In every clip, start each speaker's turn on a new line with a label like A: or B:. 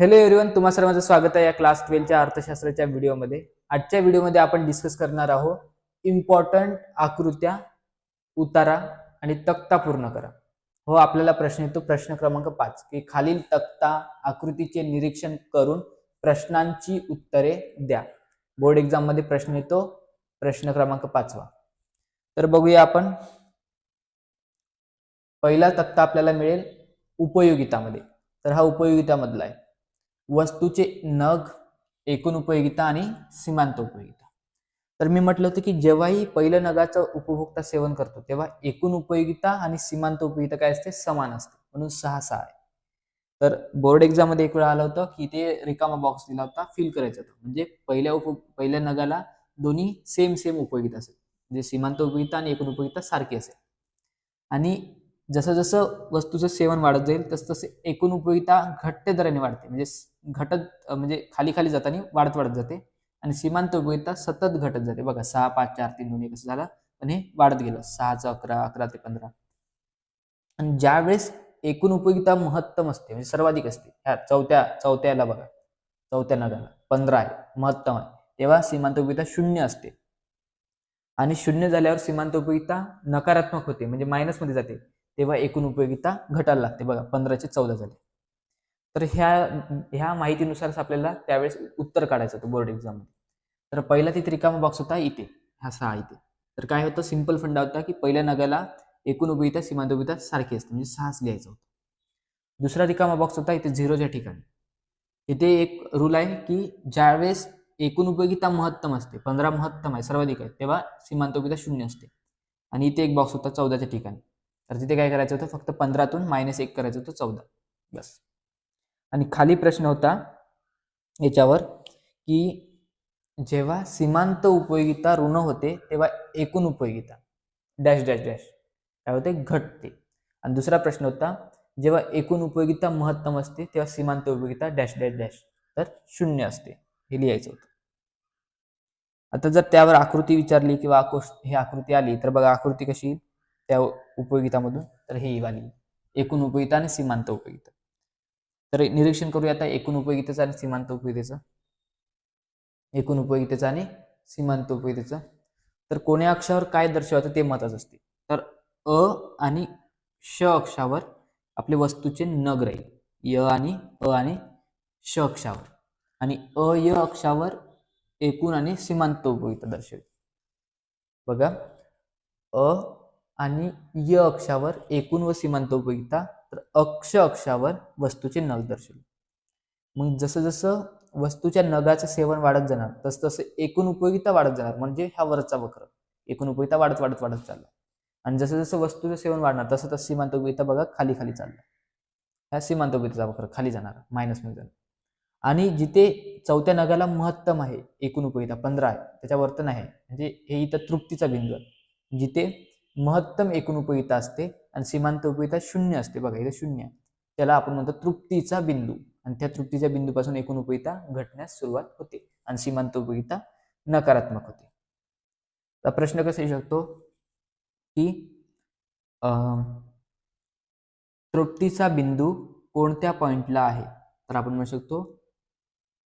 A: Hello everyone तुम्हा सर्वांचं स्वागत आहे या क्लास ट्वेल्वच्या अर्थशास्त्राच्या व्हिडिओमध्ये आजच्या व्हिडिओमध्ये आपण डिस्कस करणार आहोत इम्पॉर्टंट आकृत्या उतारा आणि तक्ता पूर्ण करा. हो आपल्याला प्रश्न येतो. प्रश्न क्रमांक पाच. की खालील तक्ता आकृतीचे निरीक्षण करून प्रश्नांची उत्तरे द्या. बोर्ड एक्झाममध्ये प्रश्न येतो. प्रश्न क्रमांक पाचवा. तर बघूया आपण. पहिला तक्ता आपल्याला मिळेल उपयोगितामध्ये. तर हा उपयोगितामधला आहे. वस्तूचे नग एकूण उपयोगिता आणि सीमांत उपयोगिता. तर मी म्हटलं होतं की जेव्हाही पहिलं नगाचं उपभोक्ता सेवन करतो तेव्हा एकूण उपयोगिता आणि सीमांत उपयोगिता काय असते? समान असते. म्हणून सहा सहा आहे. तर बोर्ड एक्झाममध्ये एक वेळा आलं होतं की ते रिकामा बॉक्स दिला होता फिल करायचा होता. म्हणजे पहिल्या उप पहिल्या नगाला दोन्ही सेम सेम उपयोगिता असेल. म्हणजे सीमांत उपयोगिता आणि एकूण उपयोगिता सारखी असेल. आणि जसं जसं वस्तूचं सेवन वाढत जाईल तसं तसे एकूण उपयोगिता घट्ट दराने वाढते. म्हणजे घटत म्हणजे खाली खाली जाताना वाढत वाढत जाते. आणि सीमांत उपयोगिता सतत घटत जाते. बघा सहा पाच चार तीन दोन एक असं झालं. पण हे वाढत गेलं. सहाचं अकरा अकरा ते पंधरा. आणि ज्यावेळेस एकूण उपयोगिता महत्तम असते म्हणजे सर्वाधिक असते ह्या चौथ्या चौथ्याला बघा. चौथ्या नगाला. पंधरा आहे महत्तम आहे. तेव्हा सीमांत उपयोगिता शून्य असते. आणि शून्य झाल्यावर सीमांत उपयोगिता नकारात्मक होते म्हणजे मायनसमध्ये जाते. तेव्हा एकूण उपयोगिता घटायला लागते. बघा पंधराचे चौदा झाले. तर ह्या ह्या माहितीनुसारच आपल्याला त्यावेळेस उत्तर काढायचं होतं बोर्ड एक्झाममध्ये तर पहिला तिथे रिकामा बॉक्स होता इथे. हा सहा इथे. तर काय होतं? सिंपल फंडा होता की पहिल्या नगाला एकूण उपयोगिता सीमांत उपयोगिता सारखी असते. म्हणजे सहाच लिहायचं होतं. दुसरा रिकामा बॉक्स होता इथे झिरोच्या ठिकाणी. इथे एक रूल आहे की ज्यावेळेस एकूण उपयोगिता महत्तम असते पंधरा महत्तम आहे सर्वाधिक आहे तेव्हा सीमांत उपयोगिता शून्य असते. आणि इथे एक बॉक्स होता चौदाच्या ठिकाणी. तर तिथे काय करायचं होतं? फक्त पंधरातून मायनस एक करायचं होतं चौदा. बस. आणि खाली प्रश्न होता याच्यावर की जेव्हा सीमांत उपयोगिता ऋण होते तेव्हा एकूण उपयोगिता डॅश डॅश डॅश काय होते? घटते. आणि दुसरा प्रश्न होता जेव्हा एकूण उपयोगिता महत्तम असते तेव्हा सीमांत उपयोगिता डॅश डॅश डॅश तर शून्य असते. हे लिहायचं होतं. आता जर त्यावर आकृती विचारली किंवा आकोश ही आकृती आली तर बघा आकृती कशी? येईल त्या उपयोगितामधून तर हे वाली. एकूण उपयोगिता आणि सीमांत उपयोगिता. तर निरीक्षण करूया आता एकूण उपयोगितेचं आणि सीमांत उपयोगितेचं. एकूण उपयोगितेचं आणि सीमांत उपयोगितेचं. तर कोण्या अक्षावर काय दर्शवायचं ते महत्वाचं असते. तर अ आणि श अक्षावर आपले वस्तूचे नग राहील य आणि अ आणि श अक्षावर. आणि अ य अक्षावर एकूण आणि सीमांत उपयोगिता दर्शवेल. बघा. अ आणि य अक्षावर एकूण व सीमांत उपयोगिता तर अक्ष अक्षावर वस्तूचे नग दर्शवले. मग जसं जसं वस्तूच्या नगाचं सेवन वाढत जाणार तसं तसं एकूण उपयोगिता वाढत जाणार म्हणजे हा वरचा वक्र. एकूण उपयोगिता वाढत वाढत वाढत चालला. आणि जसं जसं वस्तूचं सेवन वाढणार तसं तसं सीमांत उपयोगिता बघा खाली खाली चालला. ह्या सीमांत उपयोगिताचा वक्र खाली जाणार मायनसमध्ये जाणार. आणि जिथे चौथ्या नगाला महत्तम आहे एकूण उपयोगिता पंधरा आहे त्याच्यावर तर नाही म्हणजे हे इथं तृप्तीचा बिंदू आहे. जिथे महत्तम एकूण उपयोगिता असते आणि सीमांत उपयोगिता शून्य असते. बघा इथे शून्य त्याला आपण म्हणतो तृप्तीचा बिंदू आणि त्या तृप्तीच्या बिंदूपासून एकूण उपयोगिता घटण्यास सुरुवात होते आणि सीमांत उपयोगिता नकारात्मक होते. तर प्रश्न कसा येऊ शकतो? की तृप्तीचा बिंदू कोणत्या पॉइंटला आहे? तर आपण म्हणू शकतो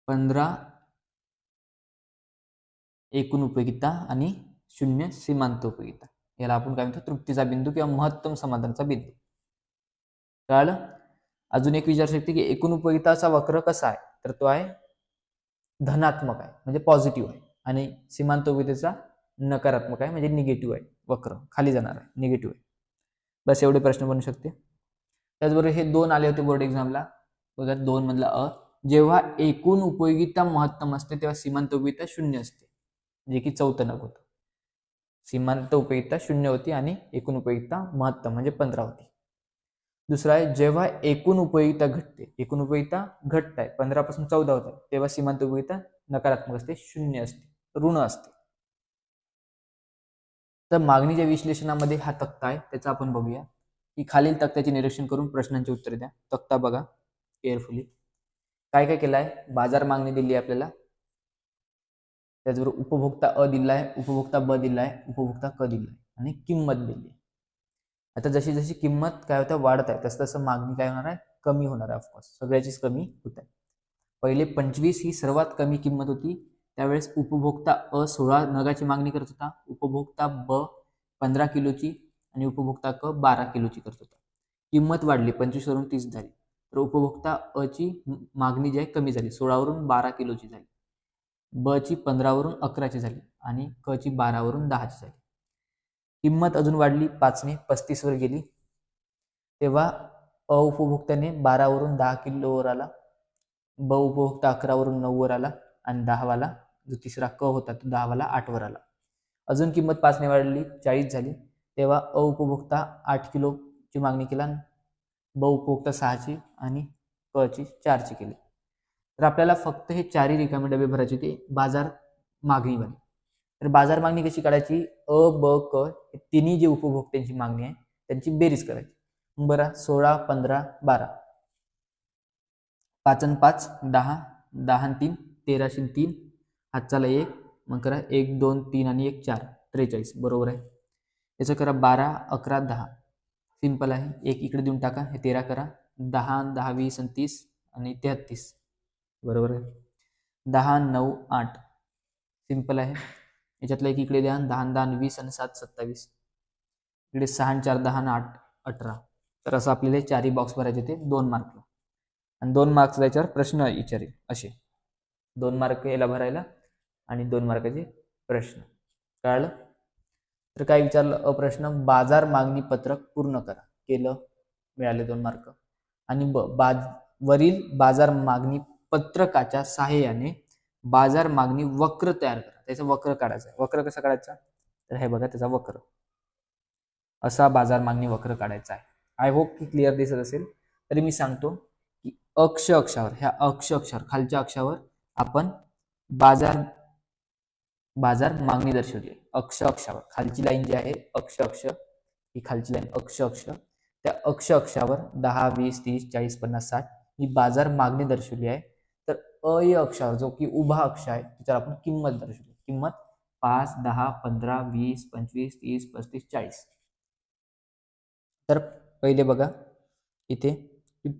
A: पंधरा एकूण उपयोगिता आणि शून्य सीमांत उपयोगिता याला आपण काय म्हणतो? तृप्तीचा बिंदू किंवा महत्तम समाधानाचा बिंदू. कळालं? अजून एक विचारू शकते की एकूण उपयोगिताचा वक्र कसा आहे? तर तो आहे धनात्मक आहे म्हणजे पॉझिटिव्ह आहे. आणि सीमांत उपयोगितेचा नकारात्मक आहे म्हणजे निगेटिव्ह आहे वक्र खाली जाणार आहे निगेटिव्ह आहे. बस एवढे प्रश्न बनू शकते. त्याचबरोबर हे दोन आले होते बोर्ड एक्झामला दोन मधला अ. जेव्हा एकूण उपयोगिता महत्तम असते तेव्हा सीमांत उपयोगिता शून्य असते. जे की चौथं नग होतं. सीमांत उपयुक्तता शून्य होती आणि एकूण उपयोगिता महत्तम म्हणजे पंधरा होती. दुसरा आहे जेव्हा एकूण उपयोगिता घटते एकूण उपयोगिता घटत आहे पंधरा पासून चौदा होत आहे तेव्हा सीमांत उपयुक्तता नकारात्मक असते शून्य असते ऋण असते. तर मागणीच्या विश्लेषणामध्ये हा तक्ता आहे त्याचा आपण बघूया. की खालील तक्त्याचे निरीक्षण करून प्रश्नांची उत्तरे द्या. तक्ता बघा केअरफुली काय काय केलं आहे बाजार मागणी दिली आपल्याला. त्याचबरोबर उपभोक्ता अ दिला आहे उपभोक्ता ब दिला आहे उपभोक्ता क दिला आहे आणि किंमत दिली आहे. आता जशी जशी किंमत काय होतं वाढत आहे तसं तसं मागणी काय होणार आहे? कमी होणार आहे ऑफकोर्स सगळ्याचीच कमी होत आहे. पहिले पंचवीस ही सर्वात कमी किंमत होती. त्यावेळेस उपभोक्ता अ सोळा नगाची मागणी करत होता. उपभोक्ता ब पंधरा किलोची आणि उपभोक्ता क बारा किलोची करत होता. किंमत वाढली पंचवीसवरून तीस झाली. तर उपभोक्ता अ ची मागणी जी आहे कमी झाली. सोळावरून बारा किलोची झाली. ब ची पंधरावरून अकराची झाली आणि क ची बारावरून दहाची झाली. किंमत अजून वाढली पाचने पस्तीसवर गेली. तेव्हा अ उपभोक्त्याने बारावरून दहा किलोवर आला ब उपभोक्ता अकरावरून नऊवर आला आणि दहावाला जो तिसरा क होता तो दहावाला आठवर आला. अजून किंमत पाचने वाढली चाळीस झाली. तेव्हा अ उपभोक्ता आठ किलोची मागणी केला ब उपभोक्ता सहाची आणि क ची चारची केली. तर आपल्याला फक्त हे चारही रिकामे डबे भरायचे होते बाजार मागणीवाले तर बाजार मागणी कशी काढायची? अ ब क हे तिन्ही जे उपभोक्त्यांची मागणी आहे त्यांची बेरीज करायची. बरं सोळा पंधरा बारा. पाच आणि पाच दहा. दहा आणि तीन तेराशे तीन. हातचाला एक मग करा एक दोन तीन आणि एक चार. त्रेचाळीस बरोबर आहे? याचं करा बारा अकरा दहा. सिंपल आहे. एक इकडे देऊन टाका हे तेरा करा. दहा दहा वीस आणि तीस आणि तेहत्तीस. बरोबर आहे? दहा नऊ आठ. सिंपल आहे. याच्यातलं एक इकडे द्या. दहा दहा वीस आणि सात सत्तावीस. इकडे सहा चार दहा आठ अठरा. तर असं आपल्याला चारही बॉक्स भरायचे ते दोन मार्कला आणि दोन मार्क्स याच्यावर प्रश्न विचारेल. असे. दोन मार्क याला भरायला आणि दोन मार्काचे प्रश्न. कळलं? तर काय विचारलं? अप्रश्न बाजार मागणी पत्रक पूर्ण करा. केलं. मिळाले दोन मार्क आणि ब बाज वरील बाजार मागणी पत्रकाच्या सहाय्याने बाजार मागणी वक्र तयार करा त्याचा वक्र काढायचा आहे. वक्र कसा काढायचा? तर हे बघा त्याचा वक्र. असा बाजार मागणी वक्र काढायचा आहे. आय होप की क्लिअर दिसत असेल. तरी मी सांगतो की अक्ष अक्षावर ह्या अक्ष अक्षावर खालच्या अक्षावर आपण बाजार बाजार मागणी दर्शवली आहे. अक्ष अक्षावर. खालची लाईन जी आहे अक्ष अक्ष ही खालची लाईन अक्ष अक्ष. त्या अक्ष अक्षावर दहा वीस तीस चाळीस पन्नास साठ ही बाजार मागणी दर्शवली आहे. अय अक्षर जो की उभा अक्ष आहे त्याच्यावर आपण किंमत दर्शवतो किंमत पाच दहा पंधरा वीस पंचवीस तीस पस्तीस चाळीस. तर पहिले बघा इथे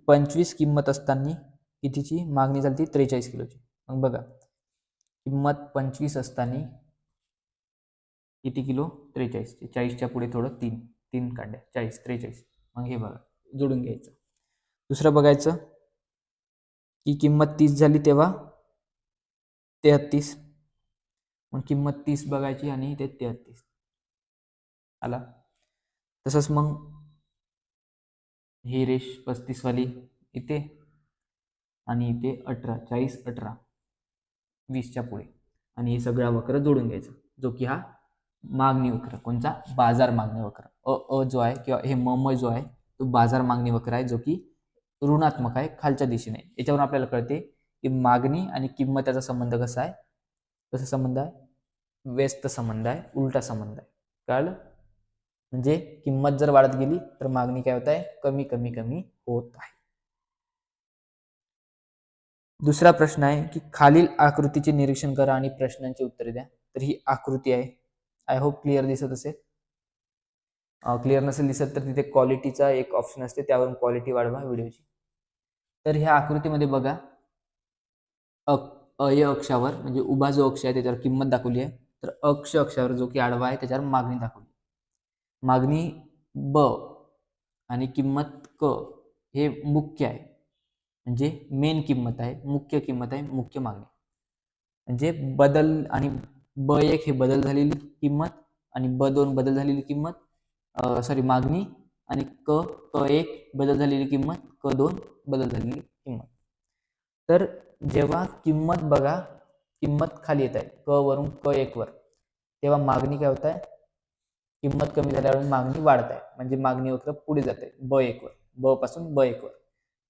A: पंचवीस किंमत असताना कितीची मागणी झाली ती त्रेचाळीस किलोची. मग बघा किंमत पंचवीस असताना किती किलो? त्रेचाळीस चाळीसच्या पुढे थोडं तीन तीन काढल्या चाळीस त्रेचाळीस. मग हे बघा जोडून घ्यायचं. दुसरं बघायचं की किंमत तीस झाली तेव्हा? तेहत्तीस. मग किंमत तीस बघायची आणि ते तेहत्तीस. आला? तसंच मग ही रेश पस्तीसवाली इथे आणि इथे अठरा चाळीस अठरा वीसच्या पुढे. आणि हे सगळा वक्र जोडून घ्यायचा. जो की हा मागणी वक्र. कोणता बाजार मागणी वक्र. अ अ जो आहे किंवा हे म जो आहे तो बाजार मागणी वक्र आहे जो की ऋणात्मक आहे खालच्या दिशेने. याच्यावरून आपल्याला कळते की मागणी आणि किंमत याचा संबंध कसा आहे. कसा संबंध आहे? व्यस्त संबंध आहे उलटा संबंध आहे. कळलं? म्हणजे किंमत जर वाढत गेली तर मागणी काय होत आहे? कमी कमी कमी होत आहे. दुसरा प्रश्न आहे की खालील आकृतीचे निरीक्षण करा आणि प्रश्नांची उत्तरे द्या. तर ही आकृती आहे. आय होप क्लिअर दिसत असेल. क्लिअर नसेल दिसत तर तिथे क्वालिटीचा एक ऑप्शन असते. त्यावरून क्वालिटी वाढवा व्हिडिओची. तर ह्या आकृतीमध्ये बघा. अय अक्षावर म्हणजे उभा जो अक्ष आहे त्याच्यावर किंमत दाखवली आहे. तर अक्ष अक्षावर जो की आडवा आहे त्याच्यावर मागणी दाखवली मागणी ब आणि किंमत क हे मुख्य आहे. म्हणजे मेन किंमत आहे मुख्य किंमत आहे मुख्य मागणी. म्हणजे बदल आणि ब एक हे बदल झालेली किंमत आणि ब दोन बदल झालेली किंमत सॉरी मागणी आणि क क एक बदल झालेली किंमत क दोन बदल झालेली किंमत? तर जेव्हा किंमत बघा किंमत खाली येत आहे क वरून क एक वर तेव्हा मागणी काय होत आहे? किंमत कमी झाल्यावर मागणी वाढत आहे. म्हणजे मागणी वक्र पुढे जाते ब एक वर ब पासून ब एक वर.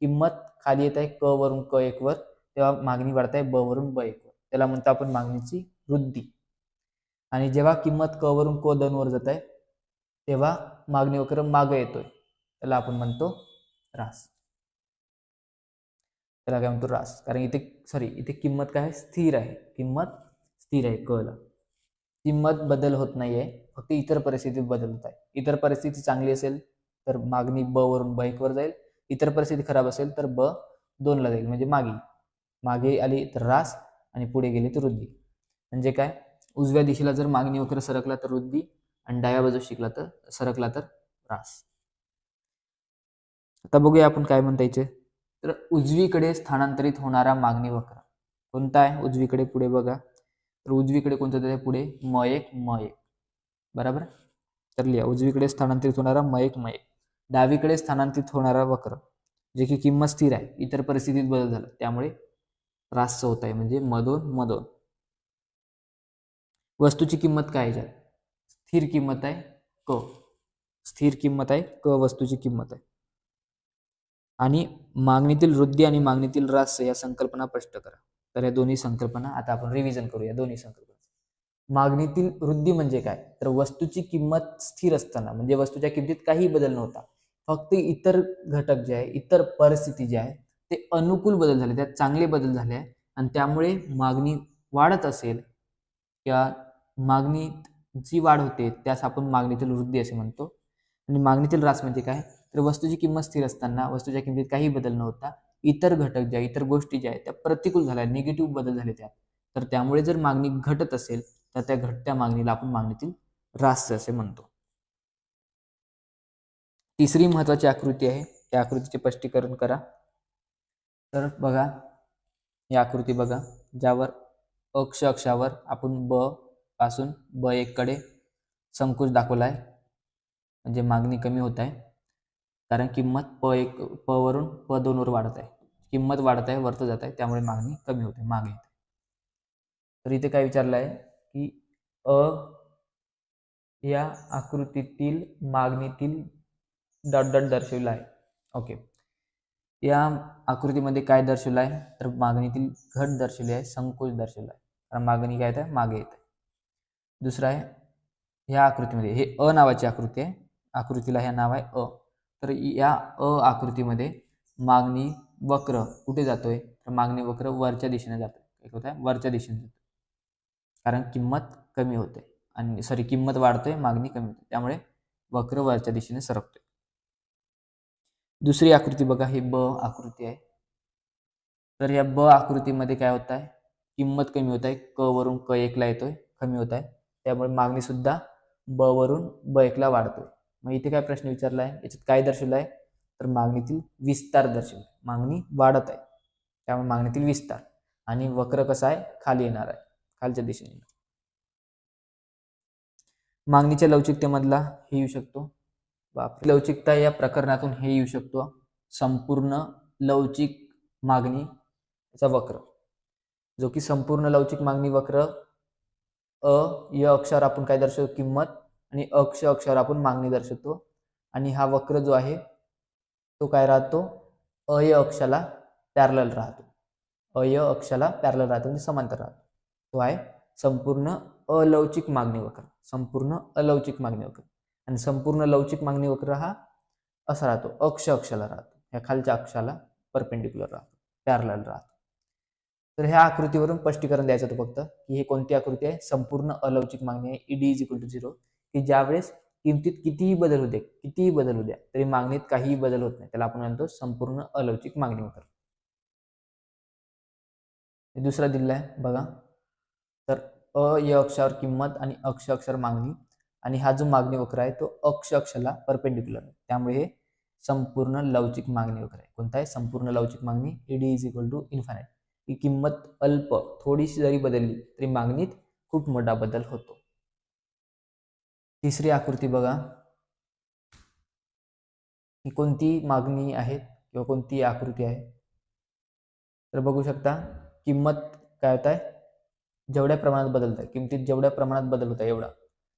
A: किंमत खाली येत आहे क वरून क एक वर तेव्हा मागणी वाढत आहे ब वरून ब एक वर. त्याला म्हणतो आपण मागणीची वृद्धी. आणि जेव्हा किंमत क वरून क दोन वर जात आहे तेव्हा मागणी वक्र माग येतोय. त्याला आपण म्हणतो रास त्याला काय म्हणतो रास. कारण इथे सॉरी इथे किंमत काय आहे? स्थिर आहे. किंमत स्थिर आहे. क किंमत बदल होत नाही आहे फक्त इतर परिस्थितीत बदल होत आहे. इतर परिस्थिती चांगली असेल तर मागणी ब वरून ब वर जाईल. इतर परिस्थिती खराब असेल तर ब दोनला जाईल. म्हणजे मागे. मागे आली तर रास आणि पुढे गेली तर वृद्धी म्हणजे काय? उजव्या दिशेला जर मागणी वगैरे सरकला तर वृद्धी आणि डाव्या बाजू शिकला तर सरकला तर रास. आता बघूया आपण काय म्हणता येते तर उजवीकडे स्थानांतरित होणारा मागणी वक्र. कोणता आहे? उजवीकडे पुढे बघा. तर उजवीकडे कोणतं आहे? पुढे म एक म एक बरोबर? तर लिहा. उजवीकडे स्थानांतरित होणारा म एक म एक डावीकडे स्थानांतरित होणारा वक्र जे की किंमत स्थिर आहे. इतर परिस्थितीत बदल झाला. त्यामुळे रास्त होत आहे. म्हणजे म दोन म दोन वस्तूची किंमत काय याच्यात? स्थिर किंमत आहे क. स्थिर किंमत आहे क. वस्तूची किंमत आहे. आणि मागणीतील वृद्धी आणि मागणीतील रास या संकल्पना स्पष्ट करा. तर या दोन्ही संकल्पना आता आपण रिव्हिजन करूया. दोन्ही संकल्पना. मागणीतील वृद्धी म्हणजे काय? तर वस्तूची किंमत स्थिर असताना म्हणजे वस्तूच्या किमतीत काही बदल नव्हता. फक्त इतर घटक जे आहे इतर परिस्थिती जे आहे ते अनुकूल बदल झाले त्यात चांगले बदल झाले आहे. आणि त्यामुळे मागणी वाढत असेल किंवा मागणीत जी वाढ होते त्यास आपण मागणीतील वृद्धी असे म्हणतो. आणि मागणीतील रास म्हणजे काय? तर वस्तूची किंमत स्थिर असताना वस्तूच्या किमतीत काही बदल नव्हता. इतर घटक ज्या इतर गोष्टी ज्या आहेत त्या प्रतिकूल झाल्या निगेटिव्ह बदल झाले त्यात. तर त्यामुळे जर मागणी घटत असेल तर त्या घटत्या मागणीला आपण मागणीतील रास्त असे म्हणतो. तिसरी महत्वाची आकृती आहे. त्या आकृतीचे स्पष्टीकरण करा. तर बघा ही आकृती बघा ज्यावर अक्ष अक्षावर आपण ब पासून ब एक कडे संकोच दाखवला आहे म्हणजे मागणी कमी होत आहे. कारण किंमत प एक प वरून प दोनवर वाढत आहे. किंमत वाढत आहे वरतं जात आहे त्यामुळे मागणी कमी होते मागे येते. तर इथे काय विचारलं आहे की अ या आकृतीतील मागणीतील डॉट डॉट दर्शविला आहे. ओके. या आकृतीमध्ये काय दर्शवलं आहे? तर मागणीतील घट दर्शवली आहे संकोच दर्शवला आहे. कारण मागणी काय येतं? मागे येत. आहे दुसरं आहे ह्या आकृतीमध्ये हे अ नावाची आकृती आहे. आकृतीला ह्या नाव आहे अ. तर या अ आकृतीमध्ये मागणी वक्र कुठे जातोय? तर मागणी वक्र वरच्या दिशेने जातो एक होत आहे वरच्या दिशेने जातो कारण किंमत कमी होते आणि सॉरी किंमत वाढतोय मागणी कमी होते. त्यामुळे वक्र वरच्या दिशेने सरकतोय. दुसरी आकृती बघा ही ब आकृती आहे. तर या ब आकृतीमध्ये काय होत आहे किंमत कमी होत आहे क वरून क एकला येतोय कमी होत आहे त्यामुळे मागणी सुद्धा ब वरून ब एकला वाढतोय. मग इथे काय प्रश्न विचारला आहे याच्यात काय दर्शवलं आहे तर मागणीतील विस्तार दर्शवला मागणी वाढत आहे. त्यामुळे मागणीतील विस्तार आणि वक्र कसा आहे? खाली येणार आहे. खालच्या दिशेने. मागणीच्या लवचिकतेमधला हे येऊ शकतो. बाप लवचिकता या प्रकरणातून हे येऊ शकतो. संपूर्ण लवचिक मागणी याचा वक्र. जो की संपूर्ण लवचिक मागणी वक्र अ य अक्षर आपण काय दर्शवतो? किंमत आणि अक्ष अक्षर आपण मागणी दर्शवतो. आणि हा वक्र जो आहे तो काय राहतो? अय अक्षाला पॅरल राहतो. अय अक्षाला पॅरल राहतो म्हणजे समांतर राहतो. तो आहे संपूर्ण अलौचिक मागणी वक्र. संपूर्ण अलौचिक मागणी वक्र. आणि संपूर्ण लवचिक मागणी वक्र हा असा राहतो. अक्ष अक्षाला राहतो. ह्या खालच्या अक्षाला परपेंडिक्युलर राहतो. पॅरल राहतो. तर ह्या आकृतीवरून स्पष्टीकरण द्यायचं होतं फक्त की हे कोणती आकृती आहे? संपूर्ण अलौचिक मागणी आहे. ED is equal to zero की ज्यावेळेस किमतीत कितीही बदल होऊ कितीही बदल होऊ द्या तरी मागणीत काहीही बदल होत नाही. त्याला आपण म्हणतो संपूर्ण अलौचिक मागणी वक्र दुसरा दिलेला आहे बघा. तर अ य अक्षावर किंमत आणि अक्ष अक्षर मागणी आणि हा जो मागणी वक्र आहे तो अक्ष अक्षाला परपेंडिक्युलर आहे त्यामुळे हे संपूर्ण लवचिक मागणी वक्र आहे. कोणता आहे? संपूर्ण लवचिक मागणी ED is equal to infinite ही किंमत अल्प थोडीशी जरी बदलली तरी मागणीत खूप मोठा बदल होतो. तिसरी आकृती बघा. ही कोणती मागणी आहे किंवा कोणती आकृती आहे? तर बघू शकता किंमत काय होत आहे? जेवढ्या प्रमाणात बदलत आहे. किमतीत जेवढ्या प्रमाणात बदल होत आहे एवढा.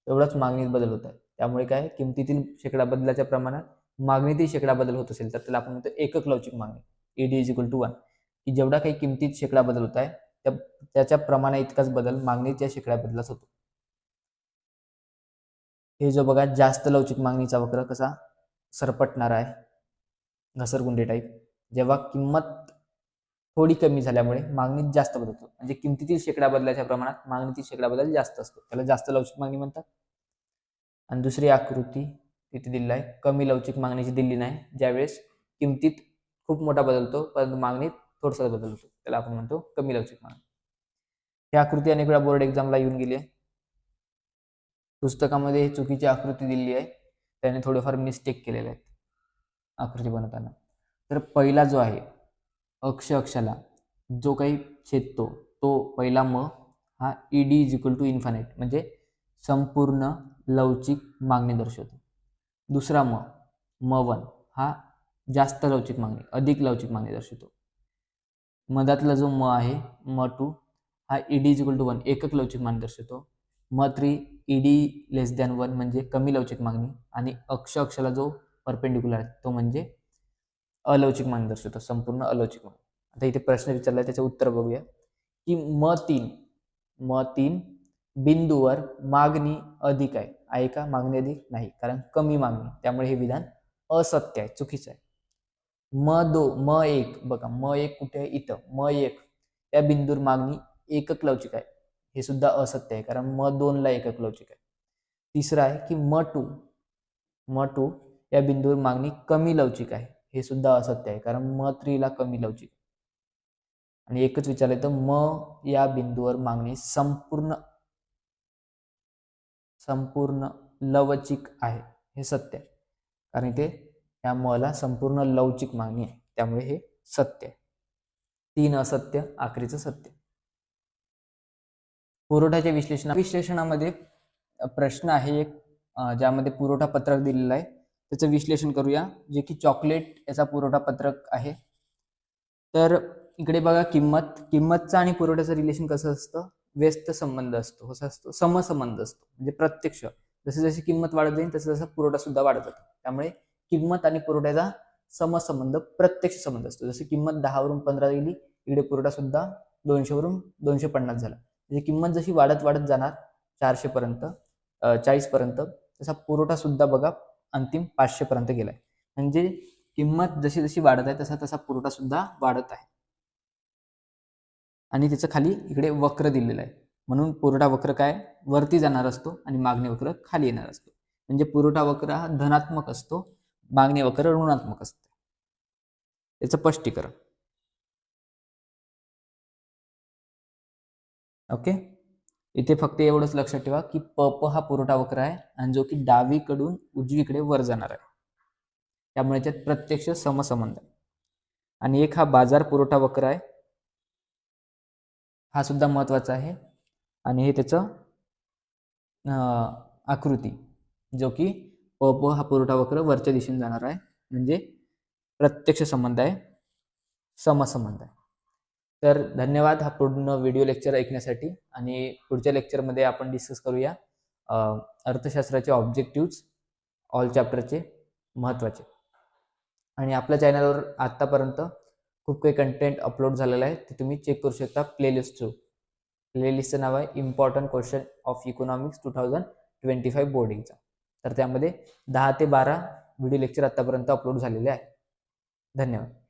A: एवढाच मागणीत बदल होत आहे. त्यामुळे काय? किमतीतील शेकडा बदलाच्या प्रमाणात मागणीतील शेकडा बदल होत असेल तर त्याला आपण म्हणतो एकक लवचिक मागणी. ED is equal to one की जेवढा काही किमतीत शेकडा बदल होत आहे त्या त्याच्या प्रमाणा इतकाच बदल मागणीच्या शेकडा बदलाच होतो. हे जो बघा जास्त लवचिक मागणीचा वक्र कसा सरपटणार आहे घसरगुंडी टाईप जेव्हा किंमत थोडी कमी झाल्यामुळे मागणीत जास्त बदलतो. म्हणजे किमतीतील शेकडा बदलाच्या प्रमाणात मागणीतील शेकडा बदल जास्त असतो. त्याला जास्त लवचिक मागणी म्हणतात. आणि दुसरी आकृती तिथे दिलेली आहे. कमी लवचिक मागणीची दिल्ली नाही. ज्यावेळेस किमतीत खूप मोठा बदलतो परंतु मागणीत थोडासा बदल होतो. त्याला आपण म्हणतो कमी लवचिक मागणी. ही आकृती अनेक वेळा बोर्ड एक्झामला येऊन गेली आहे. पुस्तकामध्ये चुकीची आकृती दिली आहे. त्याने थोडेफार मिस्टेक केलेले आहेत. आकृती बनवताना. तर पहिला जो आहे अक्ष अक्षाला जो काही छेदतो तो पहिला म हा E D is equal to infinite म्हणजे संपूर्ण लवचिक मागणी दर्शवतो. दुसरा म म वन हा जास्त लवचिक मागणी अधिक लवचिक मागणी दर्शवतो. मधातला जो म आहे म टू हा E D is equal to one एकक लवचिक मागणी दर्शवतो. म three ED D less than one म्हणजे कमी लवचिक मागणी आणि अक्ष अक्षाला जो परपेंडिक्युलर आहे तो म्हणजे अलवचिक मागणी दर्शवतो संपूर्ण अलवचिक मागणी. आता इथे प्रश्न विचारला त्याचे उत्तर बघूया. की म तीन म तीन बिंदूवर मागणी अधिक आहे. आहे का? मागणी अधिक? नाही. कारण कमी मागणी. त्यामुळे हे विधान असत्य आहे चुकीचं आहे. म दो म एक. बघा म एक कुठे आहे? इथं. म एक. त्या बिंदूवर मागणी एकक लवचिक आहे. हे सुद्धा असत्य आहे. कारण म दोनला एकक लवचिक आहे. तिसरं आहे की म टू म टू या बिंदूवर मागणी कमी लवचिक आहे. हे सुद्धा असत्य आहे. कारण म थ्रीला कमी लवचिक आणि एकच विचारलं तर म या बिंदूवर मागणी संपूर्ण संपूर्ण लवचिक आहे. हे सत्य आहे. कारण इथे या मला संपूर्ण लवचिक मागणी आहे. त्यामुळे हे सत्य आहे. तीन असत्य आखरीचं सत्य पुरवठ्याच्या विश्लेषण विश्लेषणामध्ये प्रश्न आहे एक ज्यामध्ये पुरवठा पत्रक दिलेलं आहे. त्याचं विश्लेषण करूया जे की चॉकलेट याचा पुरवठा पत्रक आहे. तर इकडे बघा किंमत. किंमतचा आणि पुरवठ्याचं रिलेशन कसं असतं? व्यस्त संबंध असतो. कसं असतो? समसंबंध असतो. म्हणजे प्रत्यक्ष. जसे जशी किंमत वाढत जाईल तसं तसा पुरवठा सुद्धा वाढत जातो. त्यामुळे किंमत आणि पुरवठ्याचा समसंबंध प्रत्यक्ष संबंध असतो. जसं किंमत दहावरून पंधरा गेली इकडे पुरवठा सुद्धा दोनशेवरून दोनशे पन्नास झाला. त्याची किंमत जशी वाढत वाढत जाणार चारशे पर्यंत चाळीस पर्यंत तसा पुरवठा सुद्धा बघा अंतिम पाचशे पर्यंत गेलाय. म्हणजे किंमत जशी जशी वाढत आहे तसा तसा पुरवठा सुद्धा वाढत आहे. आणि त्याचं खाली इकडे वक्र दिलेलं आहे. म्हणून पुरवठा वक्र काय? वरती जाणार असतो आणि मागणी वक्र खाली येणार असतो. म्हणजे पुरवठा वक्र हा धनात्मक असतो मागणी वक्र ऋणात्मक असते. त्याचं स्पष्टीकरण. ओके? इथे फक्त एवढंच लक्षात ठेवा की प प हा पुरवठा वक्र आहे आणि जो की डावीकडून उजवीकडे वर जाणार आहे. त्यामुळे त्यात प्रत्यक्ष समसंबंध आहे. आणि एक हा बाजार पुरवठा वक्र आहे. हा सुद्धा महत्त्वाचा आहे. आणि हे त्याचं आकृती जो की प प हा पुरवठा वक्र वरच्या दिशेने जाणार आहे. म्हणजे प्रत्यक्ष संबंध आहे समसंबंध आहे. तर धन्यवाद हा पूर्ण व्हिडिओ लेक्चर ऐकण्यासाठी. आणि पुढच्या लेक्चरमध्ये आपण डिस्कस करूया अर्थशास्त्राचे ऑब्जेक्टिव्ज ऑल चॅप्टरचे महत्त्वाचे आणि आपल्या चॅनलवर आत्तापर्यंत खूप काही कंटेंट अपलोड झालेलं आहे ते तुम्ही चेक करू शकता प्लेलिस्ट थ्रू प्लेलिस्टचं नाव आहे important question of economics two thousand twenty five बोर्डिंगचा तर त्यामध्ये दहा ते बारा व्हिडिओ लेक्चर आत्तापर्यंत अपलोड झालेले आहे. धन्यवाद.